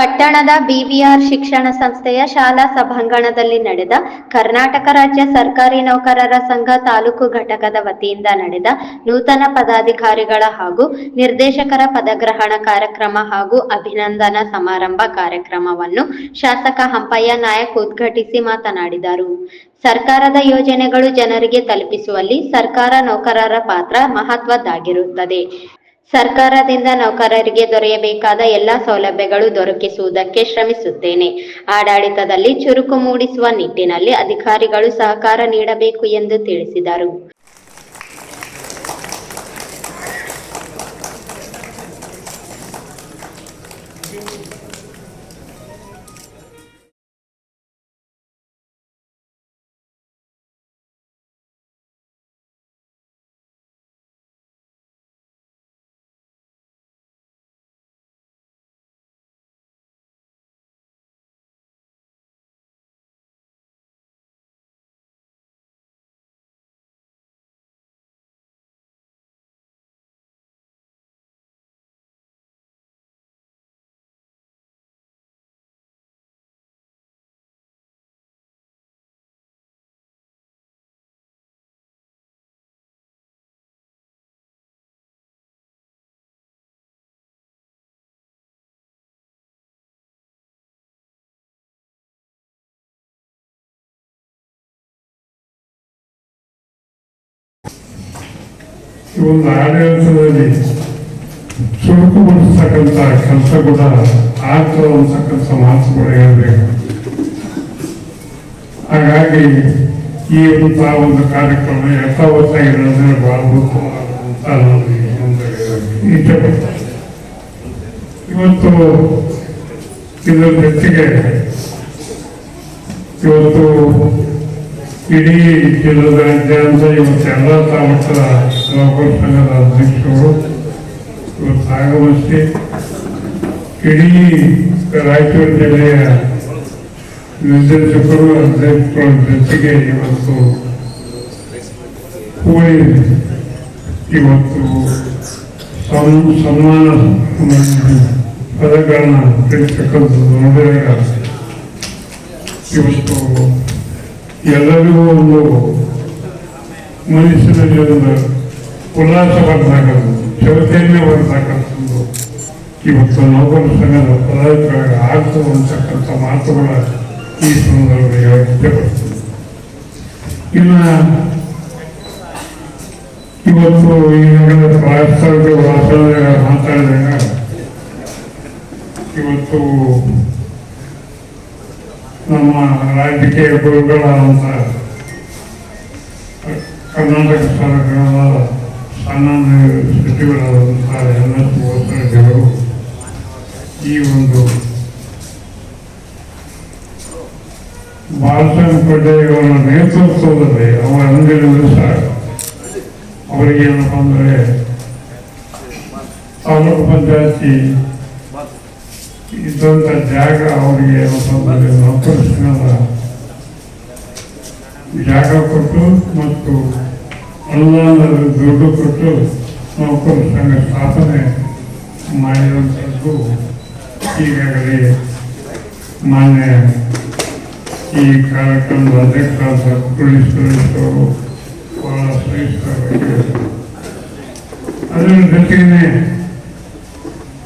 ಪಟ್ಟಣದ ಬಿವಿಆರ್ ಶಿಕ್ಷಣ ಸಂಸ್ಥೆಯ ಶಾಲಾ ಸಭಾಂಗಣದಲ್ಲಿ ನಡೆದ ಕರ್ನಾಟಕ ರಾಜ್ಯ ಸರ್ಕಾರಿ ನೌಕರರ ಸಂಘ ತಾಲೂಕು ಘಟಕದ ವತಿಯಿಂದ ನಡೆದ ನೂತನ ಪದಾಧಿಕಾರಿಗಳ ಹಾಗೂ ನಿರ್ದೇಶಕರ ಪದಗ್ರಹಣ ಕಾರ್ಯಕ್ರಮ ಹಾಗೂ ಅಭಿನಂದನಾ ಸಮಾರಂಭ ಕಾರ್ಯಕ್ರಮವನ್ನು ಶಾಸಕ ಹಂಪಯ್ಯ ನಾಯಕ್ ಉದ್ಘಾಟಿಸಿ ಮಾತನಾಡಿದರು. ಸರ್ಕಾರದ ಯೋಜನೆಗಳು ಜನರಿಗೆ ತಲುಪಿಸುವಲ್ಲಿ ಸರ್ಕಾರ ನೌಕರರ ಪಾತ್ರ ಮಹತ್ವದ್ದಾಗಿರುತ್ತದೆ. ಸರ್ಕಾರದಿಂದ ನೌಕರರಿಗೆ ದೊರೆಯಬೇಕಾದ ಎಲ್ಲಾ ಸೌಲಭ್ಯಗಳು ದೊರಕಿಸುವುದಕ್ಕೆ ಶ್ರಮಿಸುತ್ತೇನೆ. ಆಡಳಿತದಲ್ಲಿ ಚುರುಕು ಮೂಡಿಸುವ ನಿಟ್ಟಿನಲ್ಲಿ ಅಧಿಕಾರಿಗಳು ಸಹಕಾರ ನೀಡಬೇಕು ಎಂದು ತಿಳಿಸಿದರು. ಈ ಒಂದು ಆಡಳಿತದಲ್ಲಿ ಚುರುಕುಗೊಳಿಸ್ತಕ್ಕಂಥ ಕೆಲಸ ಕೂಡ ಆಗ್ತದೆ ಅಂತಕ್ಕಂಥ ಮಾತು ಕೂಡ ಹೇಳಬೇಕು. ಹಾಗಾಗಿ ಈ ಅಂತ ಒಂದು ಕಾರ್ಯಕ್ರಮ ಯಥಾವತ್ತಾಗಿರೋದ್ರೆ ಬಹಳ ಉತ್ತಮವಾದಂತ ನಾನು ಈ ಒಂದು ಇಷ್ಟಪಡ್ತೇನೆ. ಇವತ್ತು ಇದರ ಜೊತೆಗೆ ಇವತ್ತು ಇಡೀ ಜಿಲ್ಲಾದ್ಯಂತ ಇವತ್ತು ಎಲ್ಲ ತಾಲೂಕದ ನೌಕರ ಸಂಘದ ಅಧ್ಯಕ್ಷರು ಇವತ್ತು ಇಡೀ ರಾಯಚೂರು ಜಿಲ್ಲೆಯ ನಿರ್ದೇಶಕರು ಅಧ್ಯಕ್ಷರ ಜೊತೆಗೆ ಇವತ್ತು ಕೂಡಿ ಇವತ್ತು ಸನ್ಮಾನ ಪದಗಳನ್ನು ತಿಳಿಸ್ತಕ್ಕಂಥದ್ದು ನೋಡಿದಾಗ ಇವತ್ತು ಎಲ್ಲರಿಗೂ ಒಂದು ಮನುಷ್ಯನಲ್ಲಿ ಒಂದು ಉಲ್ಲಾಸ ಬರ್ತಕ್ಕಂಥದ್ದು ಚೌತನ್ಯ ಬರ್ತಕ್ಕಂಥದ್ದು ಇವತ್ತು ನೌಕರ ಸಂಘದ ಪದಾಧಿಕಾರಿ ಆಗ್ತು ಅಂತಕ್ಕಂಥ ಮಾತುಗಳ ಈ ಸಂದರ್ಭದಲ್ಲಿ ವ್ಯಕ್ತಪಡಿಸ್ತದೆ ಇನ್ನು ಇವತ್ತು ಈಗಾಗಲೇ ಪ್ರಾಸ್ತಾವಿಕ ಭಾಷಣ ಮಾತಾಡಿದಾಗ ಇವತ್ತು ನಮ್ಮ ರಾಜಕೀಯ ಗುರುಗಳಾದಂಥ ಕರ್ನಾಟಕ ಸರ್ಕಾರದ ಸಾಮಾನ್ಯ ಸಚಿವರಾದಂಥ ಎನ್ ಎಸ್ ಬೋಸರೆಡ್ಡಿಯವರು ಈ ಒಂದು ಬಾಲಸನ್ ಪಡ್ಡೆಯವರ ನೇತೃತ್ವದಲ್ಲಿ ಅವರ ಅಂದಿನ ದಿವಸ ಅವರಿಗೆ ಏನಪ್ಪ ಅಂದರೆ ತಾಲೂಕು ಪಂಚಾಯತಿ ಇದ್ದಂಥ ಜಾಗ ಅವರಿಗೆ ಏನಪ್ಪ ಅಂದರೆ ನೌಕರ ಸಂಘದ ಜಾಗ ಕೊಟ್ಟು ಮತ್ತು ಅನುದಾನದ ದುಡ್ಡು ಕೊಟ್ಟು ನೌಕರ ಸಂಘ ಸ್ಥಾಪನೆ ಮಾಡಿರುವಂಥದ್ದು ಈಗಾಗಲೇ ಮಾನ್ಯ ಈ ಕಾರ್ಯಕ್ರಮದ ಅಧ್ಯಕ್ಷರಾದ ಪೊಲೀಸ್ ಅವರು ಬಹಳ ಶ್ರೇಷ್ಠವಾಗಿ ಅದರ ಜೊತೆಗೆ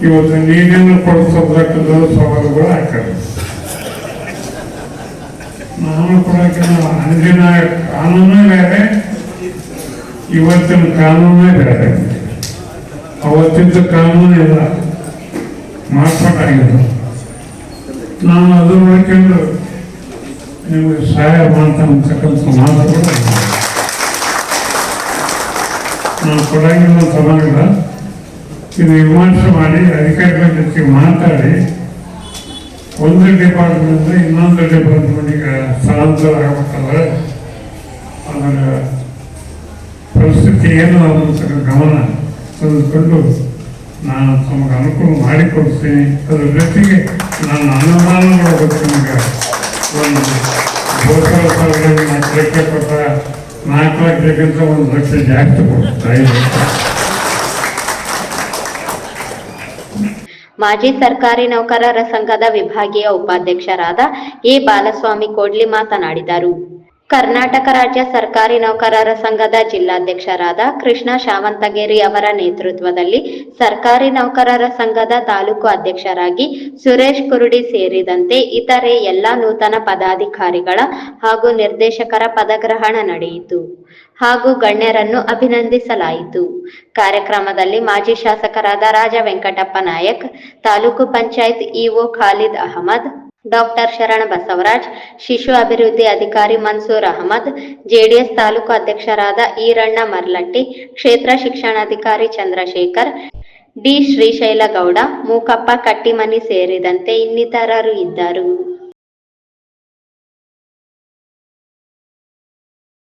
ಇವತ್ತು ನೀರನ್ನು ಕೊಡಿಸತಕ್ಕಂಥ ಸವಾಲುಗಳು ಆಗ್ತವೆ ನಾನು ಕೊಡೋಕೆ ಅಂದಿನ ಕಾನೂನು ಬೇರೆ ಇವತ್ತಿನ ಕಾನೂನೇ ಬೇರೆ. ಅವತ್ತಿದ್ದ ಕಾನೂನು ಇಲ್ಲ. ಮಾರ್ಪಾಡಾಗಿದೆ ನಾನು ಅದು ನೋಡ್ಕೊಂಡು ನಿಮಗೆ ಸಹಾಯ ಮಾಡ್ತಕ್ಕಂಥ ಮಾತು. ನಾನು ಕೊಡಂಗಿಲ್ಲ ತಗೊಂಡಿಲ್ಲ ಇದು ವಿಮರ್ಶೆ ಮಾಡಿ ಅಧಿಕಾರಿಗಳ ಜೊತೆ ಮಾತಾಡಿ ಒಂದು ಡಿಪಾರ್ಟ್ಮೆಂಟ್ ಇನ್ನೊಂದು ಡಿಪಾರ್ಟ್ಮೆಂಟಿಗೆ ಸ್ಥಳಾಂತರ ಆಗಬೇಕಂದ್ರೆ ಅದರ ಏನು ಸ್ವಲ್ಪ ಗಮನ ತಂದುಕೊಂಡು ನಾನು ತಮಗೆ ಅನುಕೂಲ ಮಾಡಿಕೊಡ್ತೀನಿ. ಅದರ ಜೊತೆಗೆ ನಾನು ಅನುದಾನಗಳ ಬಗ್ಗೆ ನಿಮಗೆ ಒಂದು ಗೋಪಾಲ ಸಾಗರ ನಾನು ಲಕ್ಷ ಕೊಟ್ಟ ನಾಲ್ಕು ಲಕ್ಷಕ್ಕಿಂತ ಒಂದು ಲಕ್ಷ ಜಾಸ್ತಿ ಕೊಡ್ತಾ ಇದೆ ಮಾಜಿ ಸರ್ಕಾರಿ ನೌಕರರ ಸಂಘದ ವಿಭಾಗೀಯ ಉಪಾಧ್ಯಕ್ಷರಾದ ಎ. ಬಾಲಸ್ವಾಮಿ ಕೋಡ್ಲಿ ಮಾತನಾಡಿದರು. ಕರ್ನಾಟಕ ರಾಜ್ಯ ಸರ್ಕಾರಿ ನೌಕರರ ಸಂಘದ ಜಿಲ್ಲಾಧ್ಯಕ್ಷರಾದ ಕೃಷ್ಣ ಶಾವಂತಗೇರಿ ಅವರ ನೇತೃತ್ವದಲ್ಲಿ ಸರ್ಕಾರಿ ನೌಕರರ ಸಂಘದ ತಾಲೂಕು ಅಧ್ಯಕ್ಷರಾಗಿ ಸುರೇಶ್ ಕುರುಡಿ ಸೇರಿದಂತೆ ಇತರೆ ಎಲ್ಲಾ ನೂತನ ಪದಾಧಿಕಾರಿಗಳ ಹಾಗೂ ನಿರ್ದೇಶಕರ ಪದಗ್ರಹಣ ನಡೆಯಿತು ಹಾಗೂ ಗಣ್ಯರನ್ನು ಅಭಿನಂದಿಸಲಾಯಿತು. ಕಾರ್ಯಕ್ರಮದಲ್ಲಿ ಮಾಜಿ ಶಾಸಕರಾದ ರಾಜ ವೆಂಕಟಪ್ಪ ನಾಯಕ್, ತಾಲೂಕು ಪಂಚಾಯತ್ ಇಒ ಖಾಲಿದ್ ಅಹಮದ್ ಡಾಕ್ಟರ್ ಶರಣ ಬಸವರಾಜ್, ಶಿಶು ಅಭಿವೃದ್ಧಿ ಅಧಿಕಾರಿ ಮನ್ಸೂರ್ ಅಹಮದ್, ಜೆಡಿಎಸ್ ತಾಲೂಕು ಅಧ್ಯಕ್ಷರಾದ ಈರಣ್ಣ ಮರ್ಲಟ್ಟಿ ಕ್ಷೇತ್ರ ಶಿಕ್ಷಣಾಧಿಕಾರಿ ಚಂದ್ರಶೇಖರ್, ಡಿ ಶ್ರೀಶೈಲಗೌಡ, ಮೂಕಪ್ಪ ಕಟ್ಟಿಮನಿ ಸೇರಿದಂತೆ ಇನ್ನಿತರರು ಇದ್ದರು.